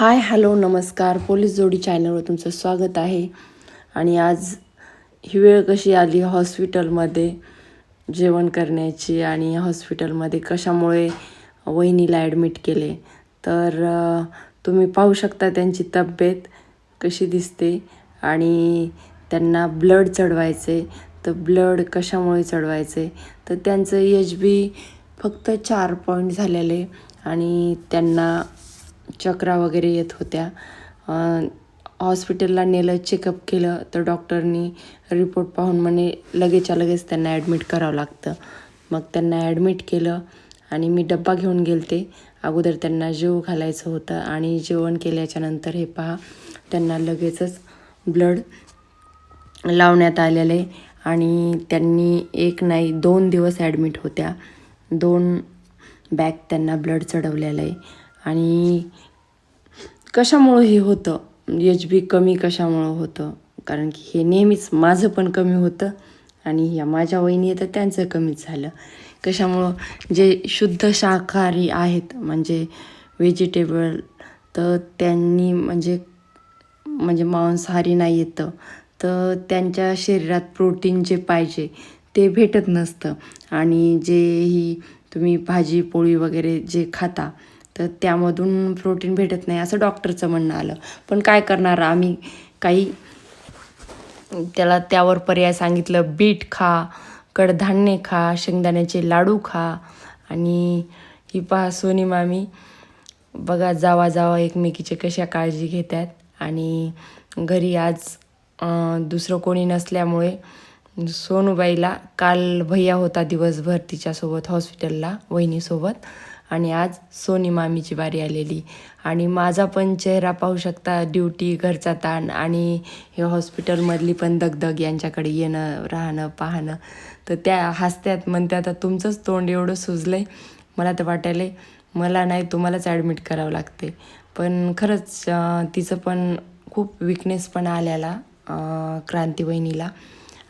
Hi hello नमस्कार. Police जोडी चॅनलवर तुमचं स्वागत आहे. आणि आज ही वेळ कशी आली हॉस्पिटलमध्ये जेवण करण्याची आणि हॉस्पिटलमध्ये कशामुळे वहिनीला ॲडमिट केले? तर तुम्ही पाहू शकता त्यांची तब्येत कशी दिसते आणि त्यांना ब्लड चढवायचे. तर ब्लड कशामुळे चढवायचे? तर त्यांचं एच बी फक्त चार पॉईंट झालेले आणि त्यांना चक्रा वगैरे येत होत्या. हॉस्पिटलला नेलं चेकअप केलं तर डॉक्टरनी रिपोर्ट पाहून म्हणे लगेचच्या लगेच त्यांना ॲडमिट करावं लागतं. मग त्यांना ॲडमिट केलं आणि मी डब्बा घेऊन गेलते. अगोदर त्यांना जेव घालायचं होतं आणि जेवण केल्याच्यानंतर हे पहा त्यांना लगेचच ब्लड लावण्यात आलेले आणि त्यांनी एक नाही दोन दिवस ॲडमिट होत्या. दोन बॅग त्यांना ब्लड चढवलेलं आहे. आणि कशामुळं हे होतं? एच बी कमी कशामुळं होतं? कारण की हे नेहमीच माझं पण कमी होतं आणि या माझ्या वहिनी तर त्यांचं कमीच झालं. कशामुळं? जे शुद्ध शाकाहारी आहेत म्हणजे व्हेजिटेबल तर त्यांनी म्हणजे म्हणजे मांसाहारी नाही येतं. तर त्यांच्या शरीरात प्रोटीन जे पाहिजे ते भेटत नसतं. आणि जे ही तुम्ही भाजी पोळी वगैरे जे खाता तर त्यामधून प्रोटीन भेटत नाही असं डॉक्टरचं म्हणणं आलं. पण काय करणार आम्ही? काही त्याला त्यावर पर्याय सांगितलं बीट खा कडधान्य खा शेंगदाण्याचे लाडू खा. आणि ही पहा सोनी मामी बघा जावा जावा एकमेकीचे कशा काळजी घेतात आणि घरी आज दुसरं कोणी नसल्यामुळे सोनूबाईला काल भैया होता दिवसभर तिच्यासोबत हॉस्पिटलला वहिनीसोबत. आणि आज सोनी मामीची बारी आलेली. आणि माझा पण चेहरा पाहू शकता ड्युटी घरचा ताण आणि हे हॉस्पिटलमधली पण दगदग यांच्याकडे येणं राहणं पाहणं. तर त्या हसत्यात म्हणते आता तुमचंच तोंड एवढं सुजलं आहे मला तर वाटायला मला नाही तुम्हालाच ॲडमिट करावं लागते पण खरंच तिचं पण खूप विकनेस पण आलेला क्रांती वहिनीला.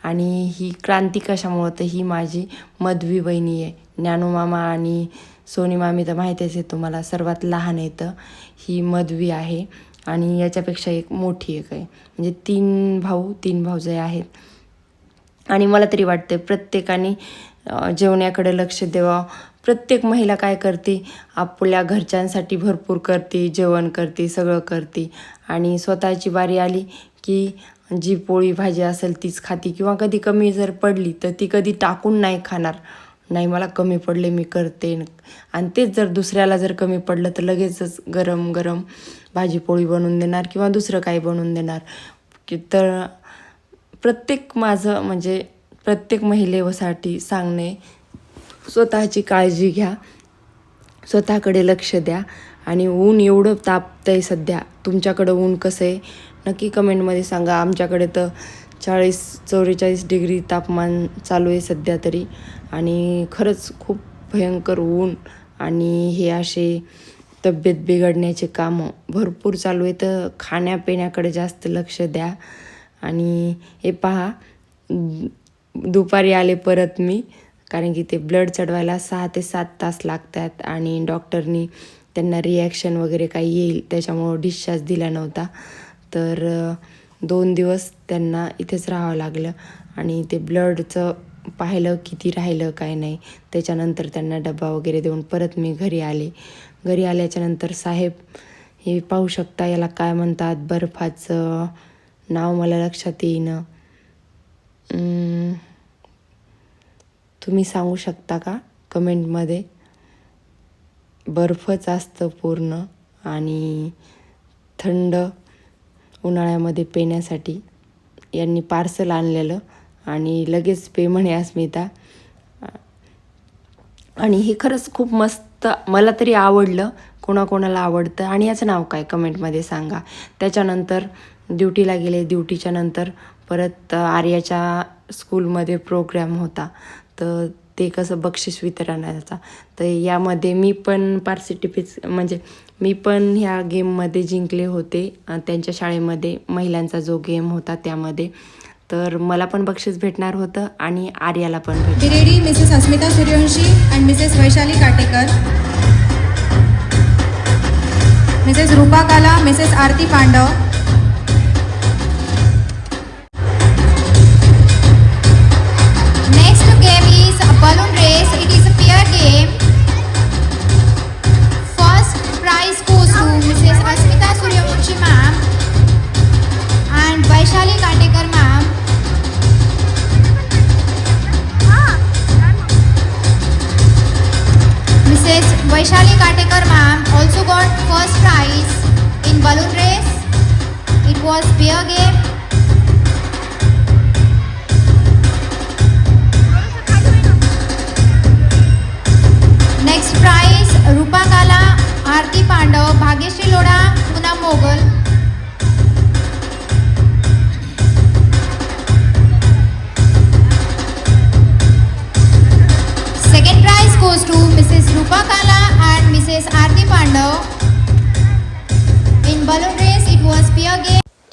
आणि ही क्रांती कशामुळं तर ही माझी मधवी वहिनी आहे. ज्ञानूमामा आणि सोनी मामी तर माहितीच आहे तुम्हाला सर्वात लहान येतं ही मधवी आहे आणि याच्यापेक्षा एक मोठी एक आहे. म्हणजे तीन भाऊ तीन भाऊजे आहेत. आणि मला तरी वाटते प्रत्येकाने जेवण्याकडे लक्ष द्यावं. प्रत्येक महिला काय करते? आपल्या घरच्यांसाठी भरपूर करते जेवण करते सगळं करते. आणि स्वतःची बारी आली की जी पोळी भाजी असेल तीच खाते. किंवा कधी कमी जर पडली तर ती कधी टाकून नाही खाणार. नाही मला कमी पडले मी करते. आणि तेच जर दुसऱ्याला जर कमी पडलं तर लगेचच गरम गरम भाजीपोळी बनवून देणार किंवा दुसरं काही बनवून देणार. की तर प्रत्येक माझं म्हणजे प्रत्येक महिलेसाठी सांगणे स्वतःची काळजी घ्या. स्वतःकडे लक्ष द्या. आणि ऊन एवढं तापतं आहे सध्या. तुमच्याकडं ऊन कसं आहे? नक्की कमेंटमध्ये सांगा. आमच्याकडे तर चाळीस चौवेचाळीस डिग्री तापमान चालू आहे सध्या तरी. आणि खरंच खूप भयंकर ऊन आणि हे असे तब्येत बिघडण्याचे कामं भरपूर चालू आहे. तर खाण्यापिण्याकडे जास्त लक्ष द्या. आणि हे पहा दुपारी आले परत मी कारण की ते ब्लड चढवायला सहा ते सात तास लागतात आणि डॉक्टरनी त्यांना रिॲक्शन वगैरे काही येईल त्याच्यामुळं डिस्चार्ज दिला नव्हता. तर दोन दिवस त्यांना इथेच राहावं लागलं. आणि ते ब्लडचं पाहिलं किती राहिलं काय नाही. त्याच्यानंतर त्यांना डबा वगैरे देऊन परत मी घरी आले. घरी आल्याच्यानंतर साहेब हे पाहू शकता याला काय म्हणतात? बर्फाचं नाव मला लक्षात येईन. तुम्ही सांगू शकता का कमेंटमध्ये? बर्फच असतं पूर्ण आणि थंड उन्हाळ्यामध्ये पेण्यासाठी यांनी पार्सल आणलेलं आणि लगेच पे म्हणे अस्मिता. आणि हे खरंच खूप मस्त मला तरी आवडलं कोणाकोणाला आवडतं आणि याचं नाव काय कमेंटमध्ये सांगा. त्याच्यानंतर ड्युटीला गेले ड्युटीच्या नंतर परत आर्याच्या स्कूलमध्ये प्रोग्राम होता. तर ते कसं बक्षीस वितरणाचा. तर यामध्ये मी पण पार्टिसिपेट म्हणजे मी पण ह्या गेममध्ये जिंकले होते. त्यांच्या शाळेमध्ये महिलांचा जो गेम होता त्यामध्ये. तर मला पण बक्षीस भेटणार होतं आणि आर्याला पण भेट Mrs Asmita Suryavanshi and Mrs Vaishali Katekar. Mrs Rupa Kala Mrs Aarti Pandav. Vaishali Katekar ma'am Mrs Vaishali Katekar ma'am also got first prize in balloon race it was bear game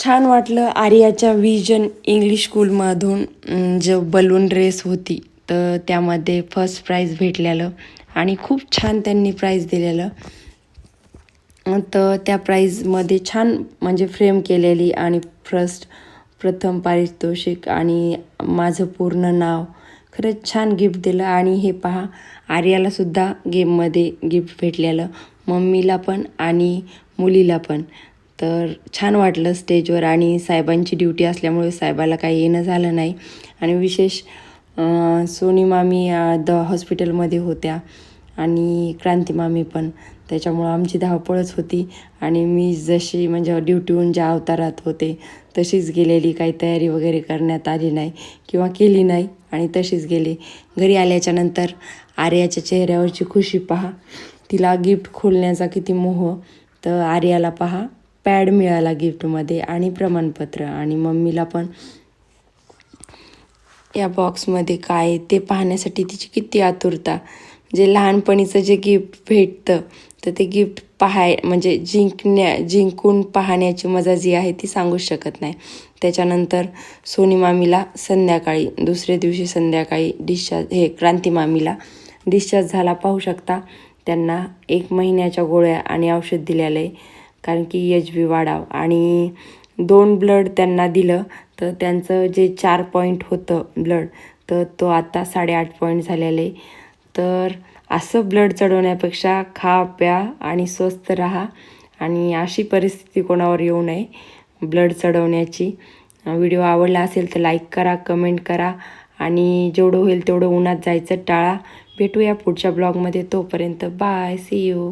छान वाटलं आर्याच्या vision English स्कूलमधून जो balloon race होती तर त्यामध्ये first price भेटलेलं आणि खूप छान त्यांनी प्राईज दिलेलं. तर त्या प्राईजमध्ये छान म्हणजे फ्रेम केलेली आणि फर्स्ट प्रथम पारितोषिक आणि माझं पूर्ण नाव खरंच छान गिफ्ट दिलं. आणि हे पहा आर्यालासुद्धा गेममध्ये गिफ्ट भेटलेलं. मम्मीला पण आणि मुलीला पण. तर छान वाटलं स्टेजवर आणि साहेबांची ड्युटी असल्यामुळे साहेबाला काही येणं झालं नाही. आणि विशेष सोनी मामी द हॉस्पिटलमध्ये होत्या आणि क्रांती मामी पण. त्याच्यामुळं आमची धावपळच होती आणि मी जशी म्हणजे ड्युटीहून ज्या अवतारात होते तशीच गेलेली. काही तयारी वगैरे करण्यात आली नाही किंवा केली नाही आणि तशीच गेली. घरी आल्याच्यानंतर आर्याच्या चेहऱ्यावरची खुशी पहा. तिला गिफ्ट खोलण्याचा किती मोह. तर आर्याला पहा. पॅड मिळाला गिफ्टमध्ये आणि प्रमाणपत्र. आणि मम्मीला पण या बॉक्समध्ये काय आहे ते पाहण्यासाठी तिची किती आतुरता. म्हणजे लहानपणीचं जे गिफ्ट भेटतं तर ते गिफ्ट पाहाय म्हणजे जिंकण्या जिंकून पाहण्याची मजा जी आहे ती सांगूच शकत नाही. त्याच्यानंतर सोनी मामीला संध्याकाळी दुसऱ्या दिवशी संध्याकाळी डिस्चार्ज हे क्रांती मामीला डिस्चार्ज झाला. पाहू शकता त्यांना एक महिन्याच्या गोळ्या आणि औषध दिलेलं आहे. कारण की एच बी वाढाव. आणि दोन ब्लड त्यांना दिलं तर त्यांचं जे चार पॉईंट होतं ब्लड तर तो आता साडेआठ पॉईंट झालेलं. आहे तर असं ब्लड चढवण्यापेक्षा खा प्या आणि स्वस्थ राहा. आणि अशी परिस्थिती कोणावर येऊ नये ब्लड चढवण्याची. व्हिडिओ आवडला असेल तर लाईक करा कमेंट करा. आणि जेवढं होईल तेवढं उन्हात जायचं टाळा. भेटूया पुढच्या ब्लॉगमध्ये तोपर्यंत बाय सी यू